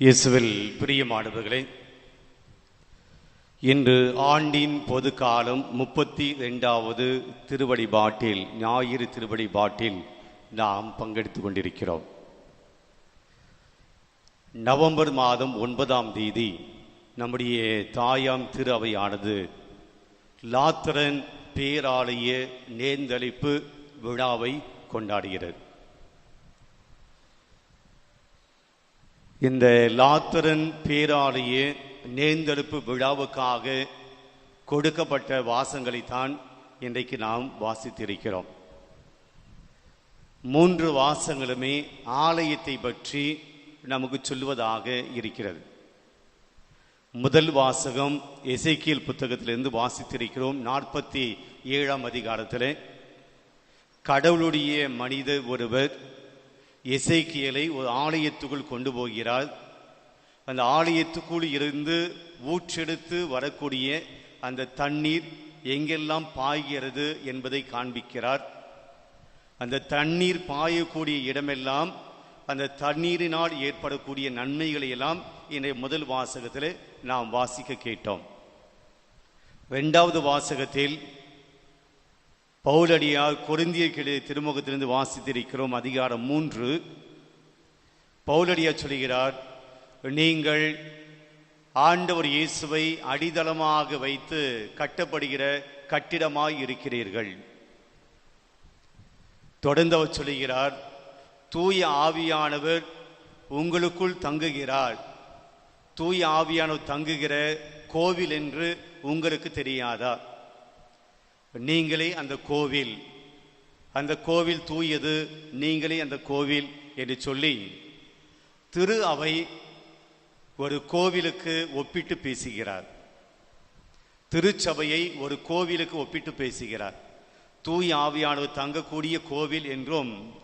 இயேசுவில் பிரியமானவர்களே இன்று ஆண்டின் பொது காலம் முப்பத்தி ரெண்டாவது திருவடி பாட்டில் ஞாயிறு திருவடி பாட்டில் நாம் பங்கெடுத்துக் கொண்டிருக்கிறோம். நவம்பர் மாதம் ஒன்பதாம் தேதி நம்முடைய தாயாம் திரு அவையானது லாத்திரன் பேராலய நேர்ந்தளிப்பு விழாவை கொண்டாடுகிறது. இந்த லாத்தரன் பேராலய நேர்ந்தெடுப்பு விழாவுக்காக கொடுக்கப்பட்ட வாசங்களைத்தான் இன்றைக்கு நாம் வாசித்திருக்கிறோம். மூன்று வாசங்களுமே ஆலயத்தை பற்றி நமக்கு சொல்லுவதாக இருக்கிறது. முதல் வாசகம் எசைக்கியல் புத்தகத்திலிருந்து வாசித்திருக்கிறோம் நாற்பத்தி ஏழாம் அதிகாரத்தில். கடவுளுடைய மனித ஒருவர் இசைக்கியலை ஒரு ஆலயத்துக்குள் கொண்டு போகிறார் அந்த ஆலயத்துக்குள் இருந்து ஊற்றெடுத்து வரக்கூடிய அந்த தண்ணீர் எங்கெல்லாம் பாய்கிறது என்பதை காண்பிக்கிறார். அந்த தண்ணீர் பாயக்கூடிய இடமெல்லாம் அந்த தண்ணீரினால் ஏற்படக்கூடிய நன்மைகளை எல்லாம் இன்றைய முதல் வாசகத்தில் நாம் வாசிக்க கேட்டோம். ரெண்டாவது வாசகத்தில் பவுலடியார் கொருந்திய கிளை திருமுகத்திலிருந்து வாசித்திருக்கிறோம் அதிகாரம் மூன்று. பவுலடியார் சொல்கிறார் நீங்கள் ஆண்டவர் இயேசுவை அடித்தளமாக வைத்து கட்டப்படுகிற கட்டிடமாய் இருக்கிறீர்கள். தொடர்ந்து அவர் சொல்லுகிறார் தூய ஆவியானவர் உங்களுக்குள் தங்குகிறார். தூய ஆவியானவர் தங்குகிற கோவில் என்று உங்களுக்கு தெரியாதா? நீங்களே அந்த கோவில். அந்த கோவில் தூயது நீங்களே அந்த கோவில் என்று சொல்லி திரு அவை ஒரு கோவிலுக்கு ஒப்பிட்டு பேசுகிறார். திருச்சபையை ஒரு கோவிலுக்கு ஒப்பிட்டு பேசுகிறார். தூய் ஆவியானவர் தங்கக்கூடிய கோவில் என்றும்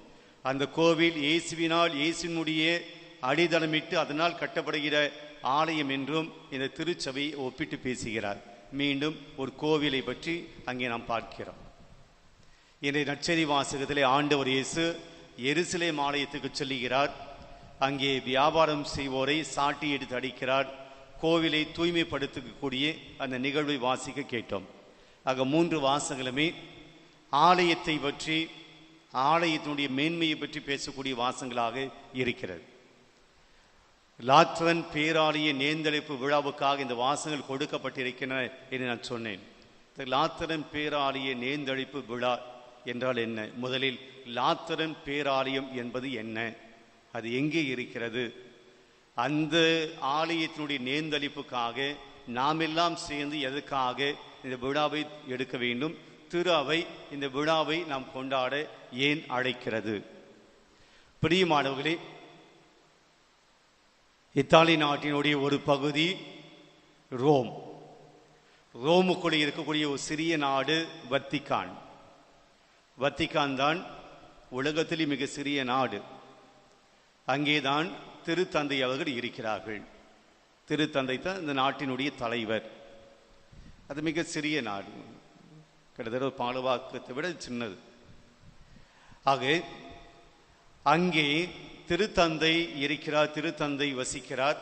அந்த கோவில் இயேசுவினால் இயேசுனுடைய அடிதளமிட்டு அதனால் கட்டப்படுகிற ஆலயம் என்றும் இந்த திருச்சபையை ஒப்பிட்டு பேசுகிறார். மீண்டும் ஒரு கோவிலை பற்றி அங்கே நாம் பார்க்கிறோம். இன்றைய நச்சரி வாசகத்திலே ஆண்டவர் இயேசு எருசலே ஆலயத்துக்கு சொல்லுகிறார். அங்கே வியாபாரம் செய்வோரை சாட்டி எடுத்து அடிக்கிறார். கோவிலை தூய்மைப்படுத்தக்கூடிய அந்த நிகழ்வை வாசிக்க கேட்டோம். ஆக மூன்று வாசங்களுமே ஆலயத்தை பற்றி ஆலயத்தினுடைய மேன்மையை பற்றி பேசக்கூடிய வாசங்களாக இருக்கிறது. லாத்வன் பேராலய நேர்ந்தளிப்பு விழாவுக்காக இந்த வாசங்கள் கொடுக்கப்பட்டிருக்கின்றன என்று நான் சொன்னேன். இந்த லாத்திரன் பேராலய நேர்ந்தளிப்பு விழா என்றால் என்ன? முதலில் லாத்திரன் பேராலயம் என்பது என்ன? அது எங்கே இருக்கிறது? அந்த ஆலயத்தினுடைய நேர்ந்தளிப்புக்காக நாம் எல்லாம் சேர்ந்து எதுக்காக இந்த விழாவை எடுக்க வேண்டும்? திரு அவை இந்த விழாவை நாம் கொண்டாட ஏன் அழைக்கிறது? பிரியமானவர்களே இத்தாலி நாட்டினுடைய ஒரு பகுதி ரோம். ரோமுக்குள்ளே இருக்கக்கூடிய ஒரு சிறிய நாடு வத்திக்கான். வத்திக்கான் தான் உலகத்திலே மிக சிறிய நாடு. அங்கேதான் திருத்தந்தை அவர்கள் இருக்கிறார்கள். திருத்தந்தை தான் இந்த நாட்டினுடைய தலைவர். அது மிக சிறிய நாடு. கிட்டத்தட்ட பாலுவாக்கத்தை விட சின்னது. ஆக அங்கே திருத்தந்தை இருக்கிறார் திருத்தந்தை வசிக்கிறார்.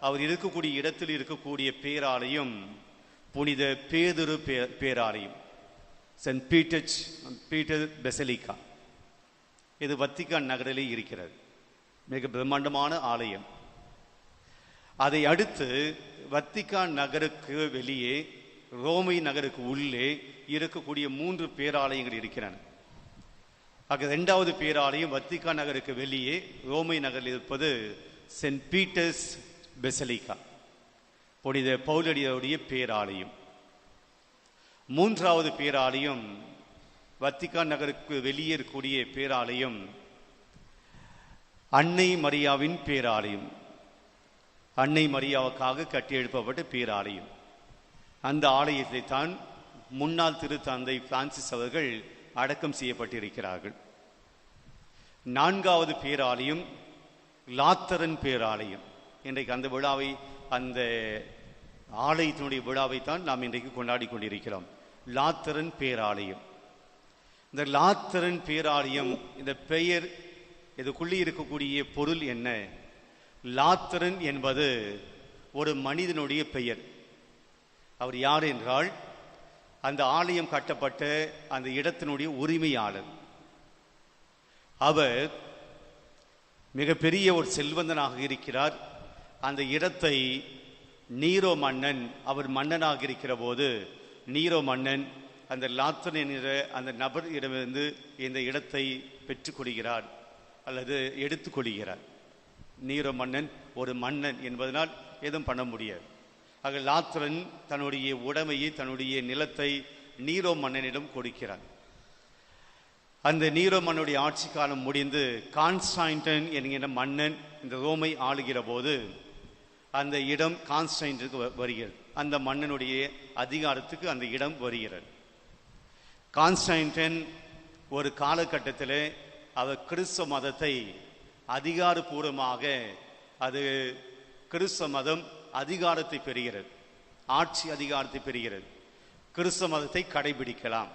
அவர் இருக்கக்கூடிய இடத்தில் இருக்கக்கூடிய பேராலயம் புனித பேதுரு பேராலயம். சென்ட் பீட்டர்ஸ் பீட்டர் பெசலிகா இது வத்திகான் நகரிலே இருக்கிறது. மிக பிரம்மாண்டமான ஆலயம். அதை அடுத்து வத்திகான் நகருக்கு வெளியே ரோமை நகருக்கு உள்ளே இருக்கக்கூடிய மூன்று பேராலயங்கள் இருக்கிறன. ஆக இரண்டாவது பேராலயம் வத்திகா நகருக்கு வெளியே ரோமை நகரில் இருப்பது சென்ட் பீட்டர்ஸ் பெசலிகா புனித பௌலடியருடைய பேராலயம். மூன்றாவது பேராலயம் வத்திகா நகருக்கு வெளியே இருக்கக்கூடிய பேராலயம் அன்னை மரியாவின் பேராலயம். அன்னை மரியாவுக்காக கட்டி எழுப்பப்பட்ட பேராலயம். அந்த ஆலயத்தை தான் முன்னாள் திருத்தந்தை பிரான்சிஸ் அவர்கள் அடக்கம் செய்யப்பட்டிருக்கிறார்கள். நான்காவது பேராலயம் லாத்தரன் பேராலயம். இன்றைக்கு அந்த விழாவை அந்த ஆலயத்தினுடைய விழாவைத்தான் நாம் இன்றைக்கு கொண்டாடி கொண்டிருக்கிறோம். லாத்தரன் பேராலயம். இந்த லாத்தரன் பேராலயம் இந்த பெயர் இதுக்குள்ளே இருக்கக்கூடிய பொருள் என்ன? லாத்தரன் என்பது ஒரு மனிதனுடைய பெயர். அவர் யார் என்றால் அந்த ஆலயம் கட்டப்பட்ட அந்த இடத்தினுடைய உரிமையாளர். அவர் மிகப்பெரிய ஒரு செல்வந்தனாக இருக்கிறார். அந்த இடத்தை நீரோ மன்னன் அவர் மன்னனாக இருக்கிற போது நீரோ மன்னன் அந்த லாத்தன் என்கிற அந்த நபர் இடமிருந்து இந்த இடத்தை பெற்றுக்கொள்கிறார் அல்லது எடுத்துக்கொள்கிறார் நீரோ மன்னன் ஒரு மன்னன் என்பதனால் எதுவும் பண்ண முடியாது. ஆக லாத்திரன் தன்னுடைய உடமையை தன்னுடைய நிலத்தை நீரோ மன்னனிடம் கொடுக்கிறார் அந்த நீரோ மன்னுடைய ஆட்சி காலம் முடிந்து கான்ஸ்டான்டன் என்கிற மன்னன் இந்த ரோமை ஆளுகிற போது அந்த இடம் கான்ஸ்டைனுக்கு வ- வருகிறது. அந்த மன்னனுடைய அதிகாரத்துக்கு அந்த இடம் வருகிறது. கான்ஸ்டைன்டன் ஒரு காலகட்டத்தில் அவர் கிறிஸ்தவ மதத்தை அதிகாரபூர்வமாக அது கிறிஸ்தவ மதம் அதிகாரத்தை பெறுகிறது. ஆட்சி அதிகாரத்தை பெறுகிறது. கிறிஸ்தவ மதத்தை கடைபிடிக்கலாம்.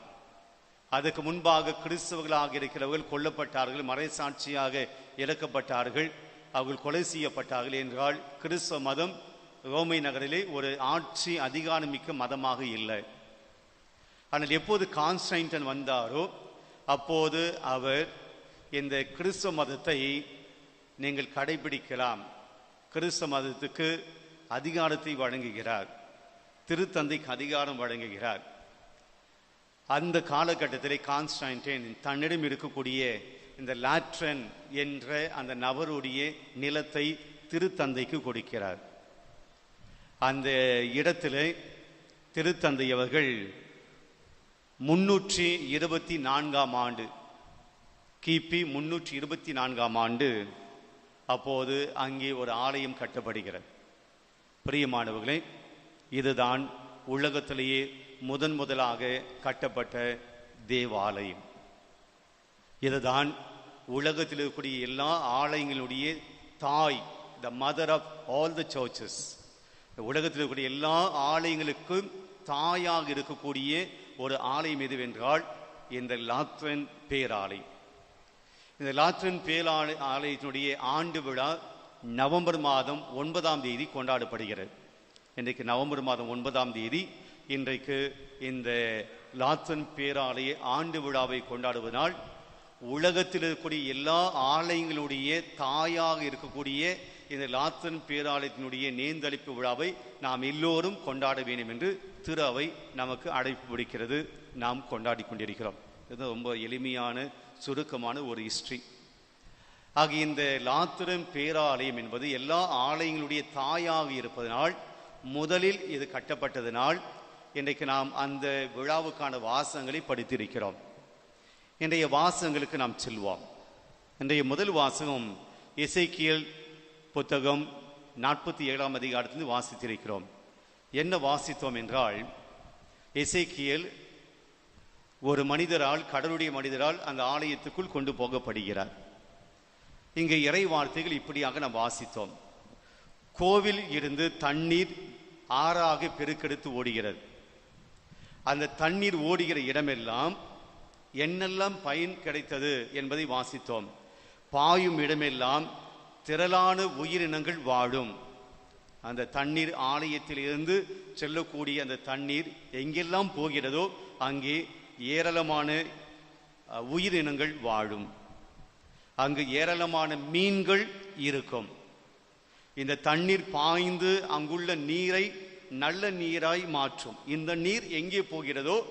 அதுக்கு முன்பாக கிறிஸ்தவர்களாக இருக்கிறவர்கள் கொல்லப்பட்டார்கள் மறைசாட்சியாக இறக்கப்பட்டார்கள் அவர்கள் கொலை செய்யப்பட்டார்கள் என்றால் கிறிஸ்தவ மதம் ரோமை நகரிலே ஒரு ஆட்சி அதிகாரமிக்க மதமாக இல்லை. ஆனால் எப்போது கான்ஸ்டைன்டன் வந்தாரோ அப்போது அவர் இந்த கிறிஸ்தவ மதத்தை நீங்கள் கடைபிடிக்கலாம். கிறிஸ்தவ மதத்துக்கு அதிகாரத்தை வழங்குகிறார். திருத்தந்தைக்கு அதிகாரம் வழங்குகிறார். அந்த காலகட்டத்தில் கான்ஸ்டான்டைன் தன்னிடம் இருக்கக்கூடிய இந்த லாட்ரன் என்ற அந்த நபருடைய நிலத்தை திருத்தந்தைக்கு கொடுக்கிறார். அந்த இடத்துல திருத்தந்தை அவர்கள் முன்னூற்றி இருபத்தி நான்காம் ஆண்டு கிபி முன்னூற்றி இருபத்தி நான்காம் ஆண்டு அப்போது அங்கே ஒரு ஆலயம் கட்டப்படுகிறது. பிரியமானவர்களே இதுதான் உலகத்திலேயே முதன் முதலாக கட்டப்பட்ட தேவாலயம். இதுதான் உலகத்தில் இருக்கக்கூடிய எல்லா ஆலயங்களுடைய தாய் the mother of all the churches உலகத்தில் இருக்கக்கூடிய எல்லா ஆலயங்களுக்கும் தாயாக இருக்கக்கூடிய ஒரு ஆலயம் எதுவென்றால் இந்த லாத்ரன் பேராலயம். இந்த லாத்ரன் பேராலை ஆலயத்தினுடைய ஆண்டு விழா நவம்பர் மாதம் ஒன்பதாம் தேதி கொண்டாடப்படுகிறது. இன்றைக்கு நவம்பர் மாதம் ஒன்பதாம் தேதி இன்றைக்கு இந்த லாத்தன் பேராலய ஆண்டு விழாவை கொண்டாடுவதனால் உலகத்தில் இருக்கக்கூடிய எல்லா ஆலயங்களுடைய தாயாக இருக்கக்கூடிய இந்த லாத்தன் பேராலயத்தினுடைய நேர்ந்தளிப்பு விழாவை நாம் எல்லோரும் கொண்டாட வேண்டும் என்று திரு அவை நமக்கு அழைப்பு விடுக்கிறது. நாம் கொண்டாடி கொண்டிருக்கிறோம். இது ரொம்ப எளிமையான சுருக்கமான ஒரு ஹிஸ்ட்ரி ஆக இந்த லாத்திரம் பேராலயம் என்பது எல்லா ஆலயங்களுடைய தாயாக இருப்பதனால் முதலில் இது கட்டப்பட்டதனால் இன்றைக்கு நாம் அந்த விழாவுக்கான வாசகங்களை படித்திருக்கிறோம். இன்றைய வாசகங்களுக்கு நாம் செல்வோம். இன்றைய முதல் வாசகம் இசைக்கியல் புத்தகம் நாற்பத்தி ஏழாம் அதிகாரத்திலிருந்து வாசித்திருக்கிறோம். என்ன வாசித்தோம் என்றால் இசைக்கியல் ஒரு மனிதரால் கடவுளுடைய மனிதரால் அந்த ஆலயத்துக்குள் கொண்டு போகப்படுகிறார். இங்கே இறை வார்த்தைகள் இப்படியாக நாம் வாசித்தோம். கோவில் இருந்து தண்ணீர் ஆறாக பெருக்கெடுத்து ஓடுகிறது. அந்த தண்ணீர் ஓடுகிற இடமெல்லாம் என்னெல்லாம் பயன் கிடைத்தது என்பதை வாசித்தோம். பாயும் இடமெல்லாம் திரளான உயிரினங்கள் வாழும். அந்த தண்ணீர் ஆலயத்திலிருந்து செல்லக்கூடிய அந்த தண்ணீர் எங்கெல்லாம் போகிறதோ அங்கே ஏராளமான உயிரினங்கள் வாழும். அங்கு ஏராளமான மீன்கள் இருக்கும். இந்த தண்ணீர் பாய்ந்து அங்குள்ள நீரை நல்ல நீராய் மாற்றும். இந்த நீர் எங்கே போகிறதோ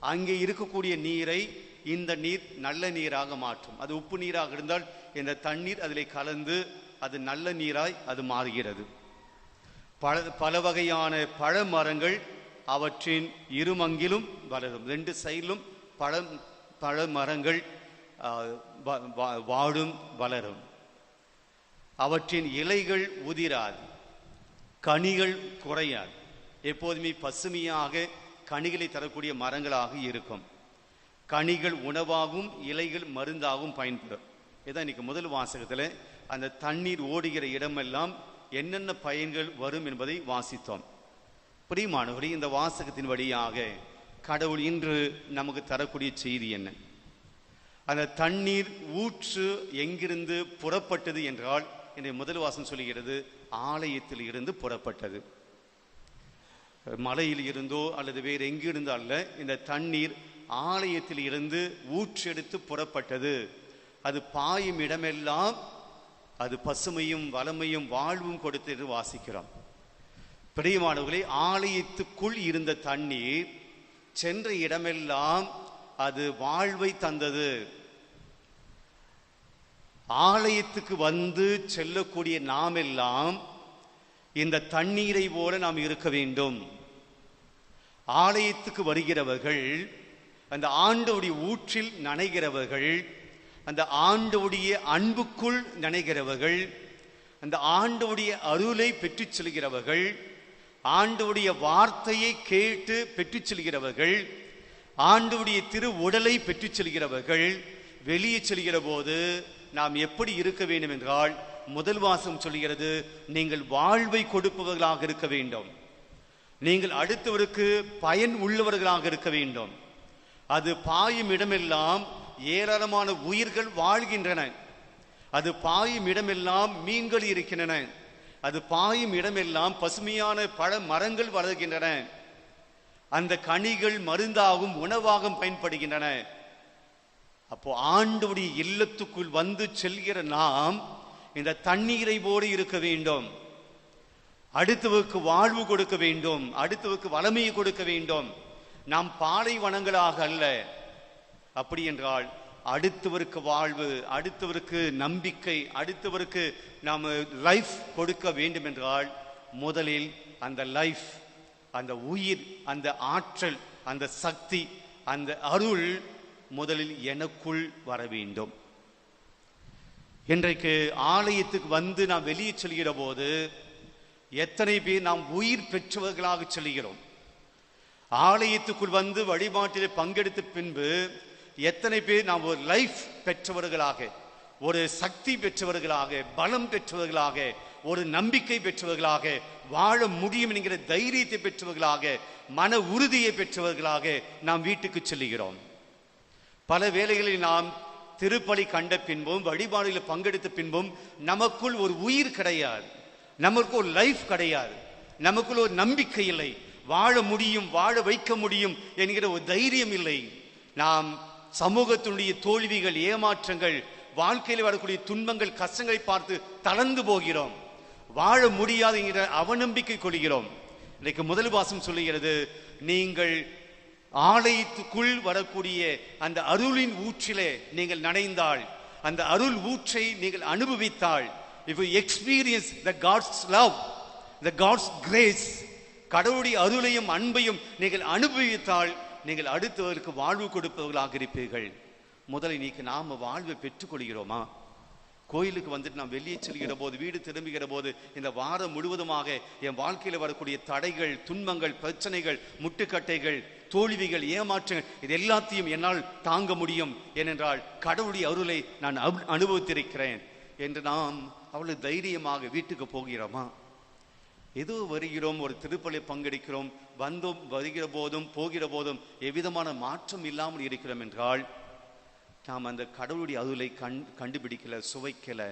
அங்கே இருக்கக்கூடிய நீரை இந்த நீர் நல்ல நீராக மாற்றும். அது உப்பு நீராக இருந்தால் இந்த தண்ணீர் அதில் கலந்து அது நல்ல நீராய் அது மாறுகிறது. பல பல வகையான பழ மரங்கள் அவற்றின் இருமங்கிலும் வளரும். ரெண்டு சைடிலும் பழம் பழ மரங்கள் வா- வாழும் வளரும். அவற்றின் இலைகள் உதிராது. கனிகள் குறையாது. எப்போதுமே பசுமையாக கனிகளை தரக்கூடிய மரங்களாக இருக்கும். கனிகள் உணவாகவும் இலைகள் மருந்தாகவும் பயன்படும். இதான் இன்னைக்கு முதல் வாசகத்தில் அந்த தண்ணீர் ஓடுகிற இடமெல்லாம் என்னென்ன பயன்கள் வரும் என்பதை வாசித்தோம். பிரியமானவரி இந்த வாசகத்தின் வழியாக கடவுள் இன்று நமக்கு தரக்கூடிய செய்தி என்ன? அந்த தண்ணீர் ஊற்று எங்கிருந்து புறப்பட்டது என்றால் என்னுடைய முதல் வாசம் சொல்லுகிறது ஆலயத்தில் இருந்து புறப்பட்டது. மலையில் இருந்தோ அல்லது வேறு எங்கிருந்தோ அல்ல இந்த தண்ணீர் ஆலயத்தில் இருந்து ஊற்றெடுத்து புறப்பட்டது. அது பாயும் இடமெல்லாம் அது பசுமையும் வளமையும் வாழ்வும் கொடுத்து வாசிக்கிறோம். பிரியமானவர்களே ஆலயத்துக்குள் இருந்த தண்ணீர் சென்ற இடமெல்லாம் அது வாழ்வை தந்தது. ஆலயத்துக்கு வந்து செல்லக்கூடிய நாம் எல்லாம் இந்த தண்ணீரை போல நாம் இருக்க வேண்டும். ஆலயத்துக்கு வருகிறவர்கள் அந்த ஆண்டோடைய ஊற்றில் நனைகிறவர்கள் அந்த ஆண்டோடைய அன்புக்குள் நனைகிறவர்கள் அந்த ஆண்டோடைய அருளை பெற்றுச் செல்கிறவர்கள் ஆண்டோடைய வார்த்தையை கேட்டு பெற்றுச் செல்கிறவர்கள் ஆண்டோடைய திரு உடலை பெற்றுச் செல்கிறவர்கள் வெளியே செல்கிற போது நாம் எப்படி இருக்க வேண்டும் என்றால் முதல் வாசம் சொல்கிறது நீங்கள் வாழ்வை கொடுப்பவர்களாக இருக்க வேண்டும். நீங்கள் அடுத்தவருக்கு பயன் உள்ளவர்களாக இருக்க வேண்டும். அது பாயும் இடமெல்லாம் ஏராளமான உயிர்கள் வாழ்கின்றன. அது பாயும் இடமெல்லாம் மீன்கள் இருக்கின்றன. அது பாயும் இடமெல்லாம் பசுமையான பல மரங்கள் வளர்கின்றன. அந்த கனிகள் மருந்தாகவும் உணவாகவும் பயன்படுகின்றன. அப்போ ஆண்டவுடைய இல்லத்துக்குள் வந்து செல்கிற நாம் இந்த தண்ணீரை போல இருக்க வேண்டும். அடுத்தவருக்கு வாழ்வு கொடுக்க வேண்டும். அடுத்தவருக்கு வளமையை கொடுக்க வேண்டும். நாம் பாலைவனங்களாக அல்ல. அப்படி என்றால் அடுத்தவருக்கு வாழ்வு அடுத்தவருக்கு நம்பிக்கை அடுத்தவருக்கு நாம் லைஃப் கொடுக்க வேண்டும் என்றால் முதலில் அந்த லைஃப் அந்த உயிர் அந்த ஆற்றல் அந்த சக்தி அந்த அருள் முதலில் எனக்குள் வர வேண்டும் இன்றைக்கு ஆலயத்துக்கு வந்து நாம் வெளியே செல்கிற போது எத்தனை பேர் நாம் உயிர் பெற்றவர்களாக செல்கிறோம். ஆலயத்துக்குள் வந்து வழிபாட்டிலே பங்கெடுத்த பின்பு எத்தனை பேர் நாம் ஒரு லைஃப் பெற்றவர்களாக ஒரு சக்தி பெற்றவர்களாக பலம் பெற்றவர்களாக ஒரு நம்பிக்கை பெற்றவர்களாக வாழ முடியும் என்கிற தைரியத்தை பெற்றவர்களாக மன உறுதியை பெற்றவர்களாக நாம் வீட்டுக்கு செல்கிறோம் பல வேளைகளில் நாம் திருப்பலி கண்ட பின்பும் வழிபாடுகளில் பங்கெடுத்த பின்பும் நமக்குள் ஒரு உயிர் கிடையாது. நமக்கு ஒரு லைஃப் கிடையாது. நமக்குள் ஒரு நம்பிக்கை இல்லை. வாழ முடியும் வாழ வைக்க முடியும் என்கிற ஒரு தைரியம் இல்லை. நாம் சமூகத்தினுடைய தோல்விகள் ஏமாற்றங்கள் வாழ்க்கையில் வரக்கூடிய துன்பங்கள் கஷ்டங்களை பார்த்து தளர்ந்து போகிறோம். வாழ முடியாது என்கிற அவநம்பிக்கை கொள்கிறோம். இன்னைக்கு முதல் வாசம் சொல்லுகிறது நீங்கள் ஆலயத்துக்குள் வரக்கூடிய அந்த அருளின் ஊற்றிலே நீங்கள் நனைந்தால் அந்த அருள் ஊற்றை நீங்கள் அனுபவித்தால் if you experience the God's love the God's grace கடவுளுடைய அருளையும் அன்பையும் நீங்கள் அனுபவித்தால் நீங்கள் அடுத்தவருக்கு வாழ்வு கொடுப்பவர்களாக இருப்பீர்கள். முதலில் நீக்கு நாம் வாழ்வை பெற்றுக்கொள்கிறோமா? கோயிலுக்கு வந்துட்டு நான் வெளியே செல்கிற போது வீடு திரும்புகிற போது இந்த வாரம் முழுவதுமாக என் வாழ்க்கையில் வரக்கூடிய தடைகள் துன்பங்கள் பிரச்சனைகள் முட்டுக்கட்டைகள் தோல்விகள் ஏமாற்றங்கள் இது எல்லாத்தையும் என்னால் தாங்க முடியும் ஏனென்றால் கடவுளுடைய அருளை நான் அனு- அனுபவித்திருக்கிறேன் என்று நாம் அவ்வளவு தைரியமாக வீட்டுக்கு போகிறோமா? ஏதோ வருகிறோம் ஒரு திருப்பலை பங்கெடுக்கிறோம் வந்தோம் வருகிற போதும் போகிற போதும் எவ்விதமான மாற்றம் இல்லாமல் இருக்கிறோம் என்றால் நாம் அந்த கடவுளுடைய அருளை கண் கண்டுபிடிக்கல சுவைக்கல.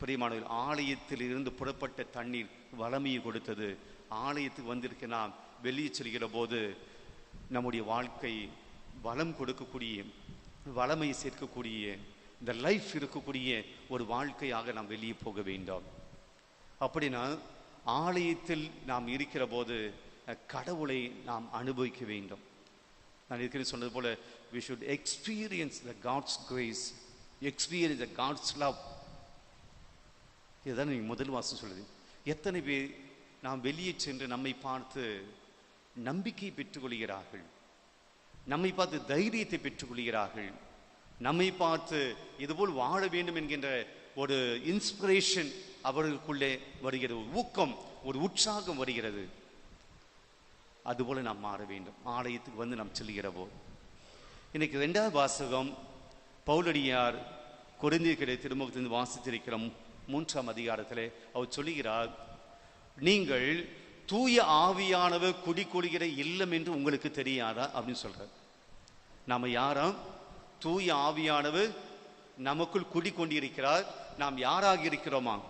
பிரியமானவர் ஆலயத்தில் இருந்து புறப்பட்ட தண்ணீர் வளமையை கொடுத்தது. ஆலயத்துக்கு வந்திருக்க நாம் வெளியே செல்கிற போது நம்முடைய வாழ்க்கை வளம் கொடுக்கக்கூடிய வளமை சேர்க்கக்கூடிய இந்த லைஃப் இருக்கக்கூடிய ஒரு வாழ்க்கையாக நாம் வெளியே போக வேண்டும். அப்படின்னா ஆலயத்தில் நாம் இருக்கிற போது கடவுளை நாம் அனுபவிக்க வேண்டும். நான் இருக்கிறேன் சொன்னது போல we should experience the God's grace experience the God's love இதுதான் நீங்கள் முதல் வாசம் சொல்லுது. எத்தனை பேர் நாம் வெளியே சென்று நம்மை பார்த்து நம்பிக்கை பெற்றுக்கொள்கிறார்கள். நம்மை பார்த்து தைரியத்தை பெற்றுக்கொள்கிறார்கள். நம்மை பார்த்து இதுபோல் வாழ வேண்டும் என்கின்ற ஒரு இன்ஸ்பிரேஷன் அவர்களுக்குள்ளே வருகிறது. ஒரு ஊக்கம் ஒரு உற்சாகம் வருகிறது. அதுபோல நாம் மாற வேண்டும். ஆலயத்துக்கு வந்து நாம் செல்கிற போது. இன்னைக்கு ரெண்டாவது வாசகம் பௌலடியார் குறைந்திருக்கிற திருமுகத்திலிருந்து வாசித்திருக்கிற மூன்றாம் அதிகாரத்தில் அவர் சொல்லுகிறார் நீங்கள் தூய ஆவியானவர் குடிக்கொள்கிற இல்லம் என்று உங்களுக்கு தெரியாதா அப்படின்னு சொல்றார். நாம் யாராம்? தூய ஆவியானவர் நமக்குள் குடிக்கொண்டிருக்கிறார் நாம் யாராக இருக்கிறோமா?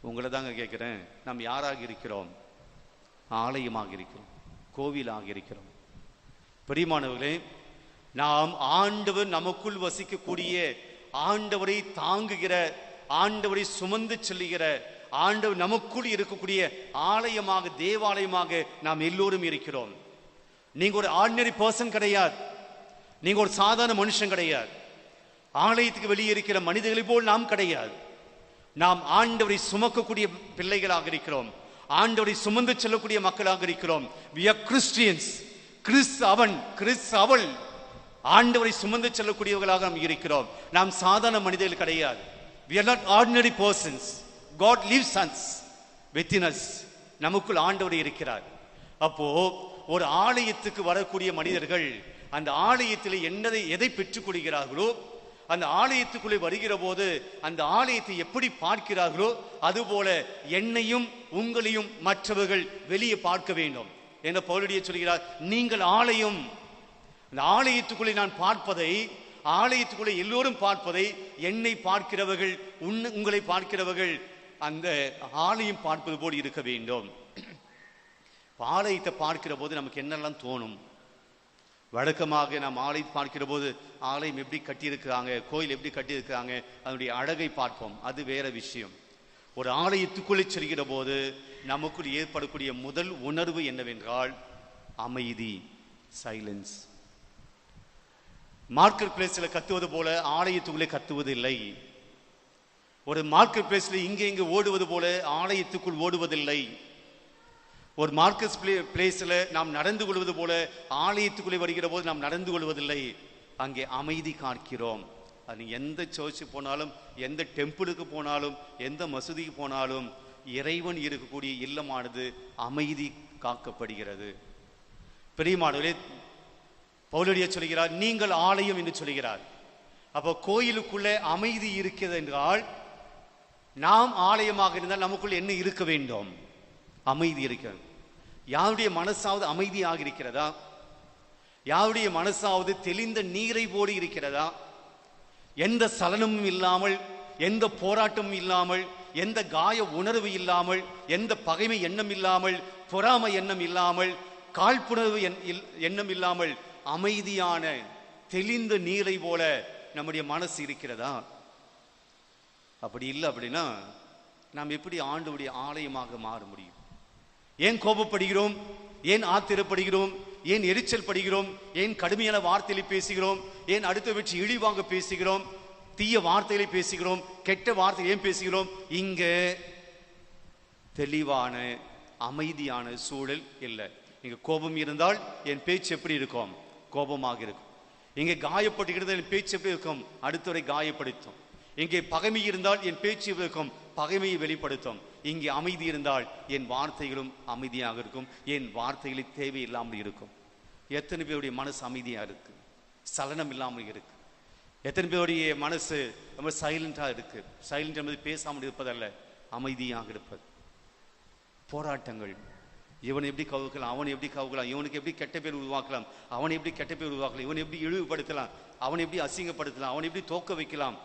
உங்களை தாங்க கேட்குறேன் நாம் யாராக இருக்கிறோம்? ஆலயமாக இருக்கிறோம். கோவிலாக இருக்கிறோம். பெரியமானவர்களே நாம் ஆண்டவர் நமக்குள் வசிக்கக்கூடிய ஆண்டவரை தாங்குகிற ஆண்டவரை சுமந்து செல்லுகிற ஆண்டவர் நமக்குள் இருக்கக்கூடிய ஆலயமாக தேவாலயமாக நாம் எல்லோரும் இருக்கிறோம். நீங்க ஒரு ஆர்டினரி பர்சன் கிடையாது. நீங்க ஒரு சாதாரண மனுஷன் கிடையாது. ஆலயத்துக்கு வெளியே இருக்கிற மனிதர்களை போல் நாம் கிடையாது. நாம் ஆண்டவரை சுமக்கக்கூடிய பிள்ளைகளாக இருக்கிறோம். ஆண்டவரை சுமந்து செல்லக்கூடிய மக்களாக இருக்கிறோம். We கிறிஸ்டியன்ஸ் கிறிஸ் அவன் கிறிஸ் அவள். ஆண்டவரை சுமந்து செல்லக்கூடியவர்களாக நாம் இருக்கிறோம். நாம் சாதாரண மனிதர்கள் கிடையாது. We are not ordinary persons God lives in us within us நமக்குள் ஆண்டவர் இருக்கிறார். அப்போ ஒரு ஆலயத்துக்கு வரக்கூடிய மனிதர்கள் அந்த ஆலயத்தில் என்னதை எதை பெற்றுக் கொள்கிறார்களோ அந்த ஆலயத்துக்குள்ளே வருகிற போது அந்த ஆலயத்தை எப்படி பார்க்கிறார்களோ அதுபோல என்னையும் உங்களையும் மற்றவர்கள் வெளியே பார்க்க வேண்டும். என்ற பவுலடிய சொல்கிறார் நீங்கள் ஆலயம். அந்த ஆலயத்துக்குள்ளே நான் பார்ப்பதை ஆலயத்துக்குள்ளே எல்லோரும் பார்ப்பதை என்னை பார்க்கிறவர்கள் உன் உங்களை பார்க்கிறவர்கள் அந்த ஆலயம் பார்ப்பது போல் இருக்க வேண்டும். ஆலயத்தை பார்க்கிற போது நமக்கு என்னெல்லாம் தோணும்? வழக்கமாக நாம் ஆலயம் பார்க்கிற போது ஆலயம் எப்படி கட்டியிருக்கிறாங்க கோயில் எப்படி கட்டியிருக்கிறாங்க அதனுடைய அழகை பார்ப்போம். அது வேற விஷயம். ஒரு ஆலயத்துக்குள்ளே செல்கிற போது நமக்குள் ஏற்படக்கூடிய முதல் உணர்வு என்னவென்றால் அமைதி சைலன்ஸ் மார்க்கெட் பிளேஸில் கத்துவது போல ஆலயத்துக்குள்ளே கத்துவது இல்லை ஒரு மார்க்கெட் பிளேஸில் இங்கே இங்கே ஓடுவது போல ஆலயத்துக்குள் ஓடுவதில்லை. ஒரு மார்க்கெட் பிளேஸில் நாம் நடந்து கொள்வது போல ஆலயத்துக்குள்ளே வருகிற போது நாம் நடந்து கொள்வதில்லை. அங்கே அமைதி காக்கிறோம் அது எந்த சர்ச்சுக்கு போனாலும் எந்த டெம்பிளுக்கு போனாலும் எந்த மசூதிக்கு போனாலும் இறைவன் இருக்கக்கூடிய இல்லமானது அமைதி காக்கப்படுகிறது. பெரியமானவரே பவுலடிய சொல்கிறார் நீங்கள் ஆலயம் என்று சொல்கிறார். அப்போ கோயிலுக்குள்ளே அமைதி இருக்கிறது என்றால் நாம் ஆலயமாக இருந்தால் நமக்குள் என்ன இருக்க வேண்டும்? அமைதி இருக்க யாருடைய மனசாவது அமைதியாக இருக்கிறதா? யாருடைய மனசாவது தெளிந்த நீரை போடு இருக்கிறதா? எந்த சலனமும் இல்லாமல் எந்த போராட்டமும் இல்லாமல் எந்த காய உணர்வு இல்லாமல் எந்த பகைமை எண்ணம் இல்லாமல் பொறாமை எண்ணம் இல்லாமல் காழ்ப்புணர்வு எண்- இல்- எண்ணம் இல்லாமல் அமைதியான தெளிந்த நீரை போல நம்முடைய மனசு இருக்கிறதா? அப்படி இல்லை அப்படின்னா நாம் எப்படி ஆண்டுடைய ஆலயமாக மாற முடியும்? ஏன் கோபப்படுகிறோம்? ஏன் ஆத்திரப்படுகிறோம்? ஏன் எரிச்சல் படுகிறோம்? ஏன் கடுமையான வார்த்தையில பேசுகிறோம்? ஏன் அடுத்த வச்சு இழிவாங்க பேசுகிறோம்? தீய வார்த்தைகளை பேசுகிறோம்? கெட்ட வார்த்தை ஏன் பேசுகிறோம்? இங்க தெளிவான அமைதியான சூழல் இல்லை. இங்க கோபம் இருந்தால் என் பேச்சு எப்படி இருக்கும்? கோபமாக இருக்கும். இங்க காயப்பட்டுகிறது என் பேச்சு எப்படி இருக்கும்? அடுத்தவரை காயப்படுத்தும். இங்கே பகைமை இருந்தால் என் பேச்சு விளக்கும் இருக்கும் பகைமையை வெளிப்படுத்தும். இங்கே அமைதி இருந்தால் என் வார்த்தைகளும் அமைதியாக இருக்கும். என் வார்த்தைகளில் தேவையில்லாமல் இருக்கும். எத்தனை பேருடைய மனசு அமைதியாக இருக்கு? சலனம் இல்லாமல் இருக்கு. எத்தனை பேருடைய மனசு ரொம்ப சைலண்டாக இருக்கு? சைலண்ட் என்பது பேசாமல் இருப்பதல்ல அமைதியாக இருப்பது. போராட்டங்கள். இவனை எப்படி கவுக்கலாம்? அவனை எப்படி கவுக்கலாம்? இவனுக்கு எப்படி கெட்ட பேர் உருவாக்கலாம்? அவனை எப்படி கெட்ட பேர் உருவாக்கலாம்? இவனை எப்படி இழிவுபடுத்தலாம்? அவனை எப்படி அசிங்கப்படுத்தலாம்? அவனை எப்படி தோக்க வைக்கலாம்?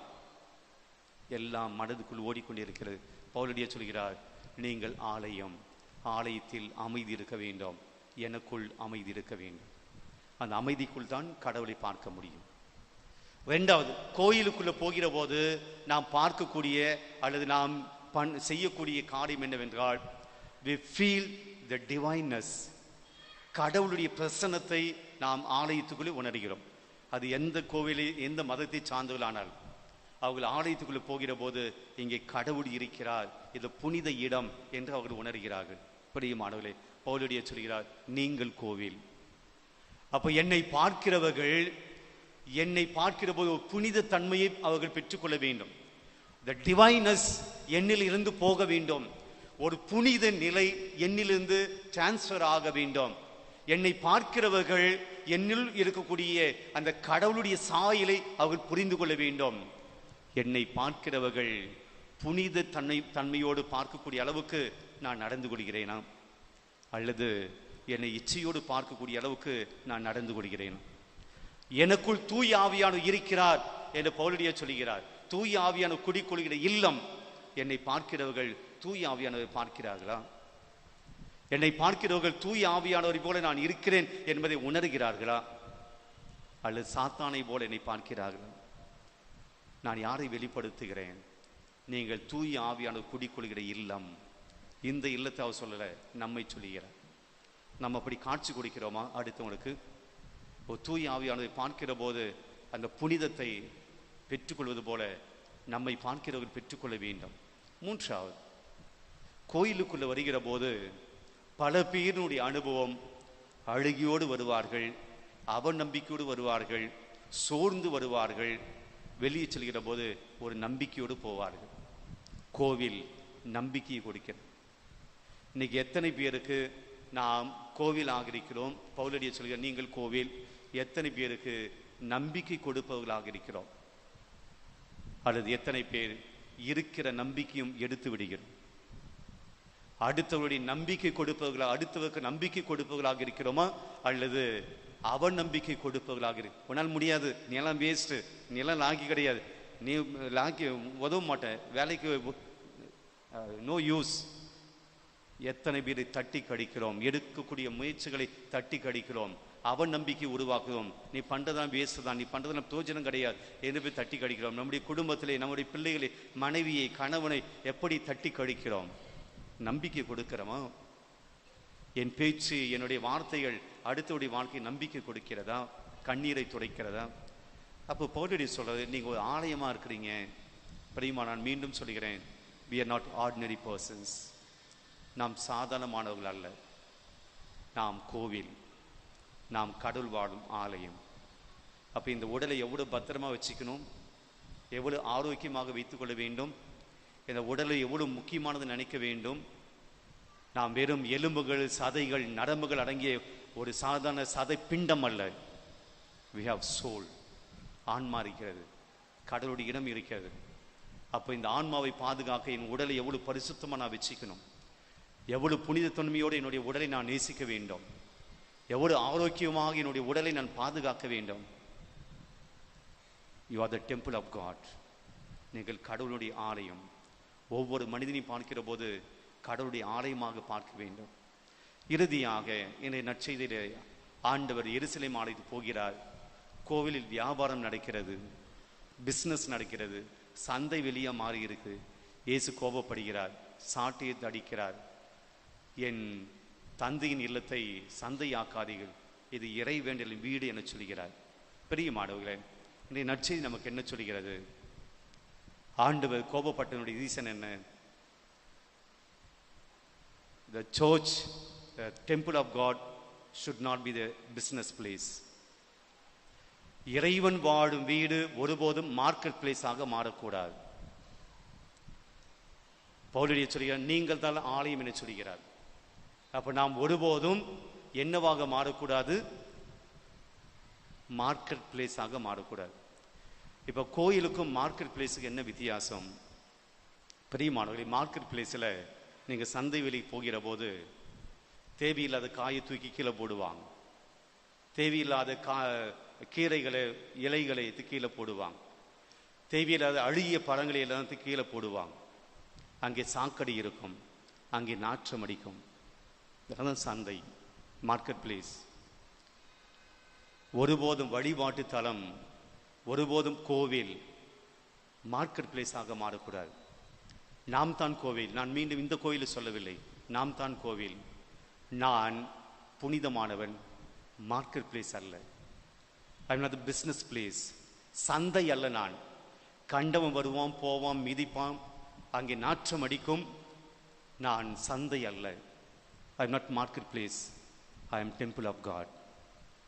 எல்லாம் மனதுக்குள் ஓடிக்கொண்டிருக்கிறது. பவுலடிய சொல்கிறார் நீங்கள் ஆலயம் ஆலயத்தில் அமைதி இருக்க வேண்டும். எனக்குள் அமைதி இருக்க வேண்டும். அந்த அமைதிக்குள் தான் கடவுளை பார்க்க முடியும். ரெண்டாவது கோயிலுக்குள்ள போகிற போது நாம் பார்க்கக்கூடிய அல்லது நாம் பண் செய்யக்கூடிய காரியம் என்னவென்றால் வி ஃபீல் த டிவைன்னஸ் கடவுளுடைய பிரசன்னத்தை நாம் ஆலயத்துக்குள்ளே உணர்கிறோம். அது எந்த கோவிலை எந்த மதத்தை சார்ந்தவர்களானாலும். அவர்கள் ஆலயத்துக்குள்ளே போகிற போது இங்கே கடவுள் இருக்கிறார். இது புனித இடம் என்று அவர்கள் உணர்கிறார்கள். பிரியமானவர்களே பவுலுடைய சொல்கிறார் நீங்கள் கோவில். அப்ப என்னை பார்க்கிறவர்கள் என்னை பார்க்கிற போது ஒரு புனித தன்மையை அவர்கள் பெற்றுக்கொள்ள வேண்டும். த டிவைனஸ் என்னில் இருந்து போக வேண்டும். ஒரு புனித நிலை என்னிலிருந்து டிரான்ஸ்ஃபர் ஆக வேண்டும். என்னை பார்க்கிறவர்கள் என்னில் இருக்கக்கூடிய அந்த கடவுளுடைய சாயலை அவர்கள் புரிந்து கொள்ள வேண்டும். என்னை பார்க்கிறவர்கள் புனித தன்மை தன்மையோடு பார்க்கக்கூடிய அளவுக்கு நான் நடந்து கொள்கிறேனா? அல்லது என்னை இச்சையோடு பார்க்கக்கூடிய அளவுக்கு நான் நடந்து கொள்கிறேனா? எனக்குள் தூய் ஆவியானவர் இருக்கிறார் என்று பவுலடியா சொல்கிறார். தூய் ஆவியான குடிக்கொள்கிற இல்லம் என்னை பார்க்கிறவர்கள் தூய் ஆவியானவரை பார்க்கிறார்களா? என்னை பார்க்கிறவர்கள் தூய் ஆவியானவரை போல நான் இருக்கிறேன் என்பதை உணர்கிறார்களா? அல்லது சாத்தானை போல என்னை பார்க்கிறார்களா? நான் யாரை வெளிப்படுத்துகிறேன்? நீங்கள் தூய் ஆவியான குடிக்கொள்கிற இல்லம். இந்த இல்லத்தை அவர் சொல்லலை நம்மை சொல்லுகிறார். நம்ம அப்படி காட்சி கொடுக்கிறோமா? அடுத்தவங்களுக்கு ஒரு தூய் ஆவியானதை பார்க்கிற போது அந்த புனிதத்தை பெற்றுக்கொள்வது போல நம்மை பார்க்கிறவர்கள் பெற்றுக்கொள்ள வேண்டும். மூன்றாவது கோயிலுக்குள்ளே வருகிற போது பல பேரினுடைய அனுபவம் அழுகியோடு வருவார்கள் அவநம்பிக்கையோடு வருவார்கள் சோர்ந்து வருவார்கள் வெளியே செல்கிற போது ஒரு நம்பிக்கையோடு போவார்கள். கோவில் நம்பிக்கையை கொடுக்கிறது. இன்னைக்கு எத்தனை பேருக்கு நாம் கோவில் ஆகிருக்கிறோம்? பவுலடியை சொல்கிற நீங்கள் கோவில். எத்தனை பேருக்கு நம்பிக்கை கொடுப்பவர்களாக இருக்கிறோம்? அல்லது எத்தனை பேர் இருக்கிற நம்பிக்கையும் எடுத்து விடுகிறோம்? அடுத்தவருடைய நம்பிக்கை கொடுப்பவர்களா அடுத்தவருக்கு நம்பிக்கை கொடுப்பவர்களாக இருக்கிறோமா? அல்லது அவன் நம்பிக்கை கொடுப்பவர்களாக இருக்கு உன்னால் முடியாது. நிலம் வேஸ்ட்டு நிலம் லாக்கி கிடையாது. நீ லாக்கி உதவ மாட்டேன். வேலைக்கு நோ யூஸ் எத்தனை பேரை தட்டி கடிக்கிறோம்? எடுக்கக்கூடிய முயற்சிகளை தட்டி கடிக்கிறோம். அவன் நம்பிக்கை உருவாக்குவோம் நீ பண்ணுறதான் வேஸ்ட் தான். நீ பண்றதெல்லாம் பிரயோஜனம் கிடையாது. என்று போய் தட்டி கடிக்கிறோம்? நம்முடைய குடும்பத்திலே நம்முடைய பிள்ளைகளை மனைவியை கணவனை எப்படி தட்டி கடிக்கிறோம்? நம்பிக்கை கொடுக்கிறோமா? என் பேச்சு என்னுடைய வார்த்தைகள் அடுத்தவுடைய வாழ்க்கை நம்பிக்கை கொடுக்கிறதா? கண்ணீரை துடைக்கிறதா? அப்போ பௌர்ணடி சொல்கிறது நீங்கள் ஒரு ஆலயமாக இருக்கிறீங்க. பிரியமா நான் மீண்டும் சொல்கிறேன் we are not ordinary persons நாம் சாதாரணமானவர்கள் அல்ல. நாம் கோவில் நாம் கடவுள் வாழும் ஆலயம். அப்போ இந்த உடலை எவ்வளோ பத்திரமா வச்சுக்கணும்? எவ்வளோ ஆரோக்கியமாக வைத்துக்கொள்ள வேண்டும்? இந்த உடலை எவ்வளவு முக்கியமானது நினைக்க வேண்டும்? நாம் வெறும் எலும்புகள் சதைகள் நரம்புகள் அடங்கிய ஒரு சாதாரண சதை பிண்டம் அல்ல. வி ஹவ் சோல் ஆன்மா இருக்கிறது. கடவுளுடைய இடம் இருக்கிறது. அப்போ இந்த ஆன்மாவை பாதுகாக்க என் உடலை எவ்வளவு பரிசுத்தமாக நான் வச்சுக்கணும்? எவ்வளவு புனிதத்தன்மையோடு என்னுடைய உடலை நான் நேசிக்க வேண்டும்? எவ்வளவு ஆரோக்கியமாக என்னுடைய உடலை நான் பாதுகாக்க வேண்டும்? You are the temple of God நீங்கள் கடவுளுடைய ஆலயம். ஒவ்வொரு மனிதனையும் பார்க்கிற போது கடவுளுடைய ஆலயமாக பார்க்க வேண்டும். இறுதியாக என்னை நற்செய்தியிலே ஆண்டவர் எருசலேம் ஆலயத்து போகிறார். கோவிலில் வியாபாரம் நடக்கிறது. பிஸ்னஸ் நடக்கிறது. சந்தை வெளியே மாறி இருக்கு. இயேசு கோபப்படுகிறார். சாட்டையை தடிக்கிறார் என் தந்தையின் இல்லத்தை சந்தையாக்காதீர்கள். இது இறை வேண்டலின் வீடு என சொல்கிறார். பெரிய மாணவர்களே இன்றைய நற்செய்தி நமக்கு என்ன சொல்கிறது? ஆண்டவர் கோபப்பட்டனுடைய ரீசன் என்ன? The church, the temple of God should not be the business place. இறைவன் வாழும் வீடு ஒருபோதும் மார்க்கெட் பிளேஸாக மாறக்கூடாது. பவுலுடைய சொல்கிறார் நீங்கள் தான் ஆலயம் என சொல்கிறார். அப்போ நாம் ஒருபோதும் என்னவாக மாறக்கூடாது? மார்க்கெட் பிளேஸாக மாறக்கூடாது. இப்போ கோயிலுக்கும் மார்க்கெட் பிளேஸுக்கு என்ன வித்தியாசம்? பெரிய மாணவர்களே மார்க்கெட் பிளேஸில் நீங்கள் சந்தை விலை போகிற போது தேவையில்லாத காயை தூக்கி கீழே போடுவாங்க. தேவையில்லாத கா கீரைகளை இலைகளை எடுத்து கீழே போடுவாங்க. தேவையில்லாத அழுகிய பழங்களை எல்லாம் கீழே போடுவாங்க. அங்கே சாக்கடி இருக்கும். அங்கே நாற்றம் அடிக்கும். அதான் சந்தை. மார்க்கெட் பிளேஸ் ஒருபோதும் வழிபாட்டு தலம் ஒருபோதும் கோவில் மார்க்கெட் பிளேஸாக மாறக்கூடாது. நாம் தான் கோவில். நான் மீண்டும் இந்த கோயிலை சொல்லவில்லை. நாம் தான் கோவில். நான் புனிதமானவன். மார்க்கெட் பிளேஸ் அல்ல. ஐ நாட் பிஸ்னஸ் பிளேஸ் சந்தை அல்ல நான். கண்டவன் வருவான் போவான் மிதிப்பான். அங்கே நாற்றம் அடிக்கும். நான் சந்தை அல்ல. I am not market place I am temple of God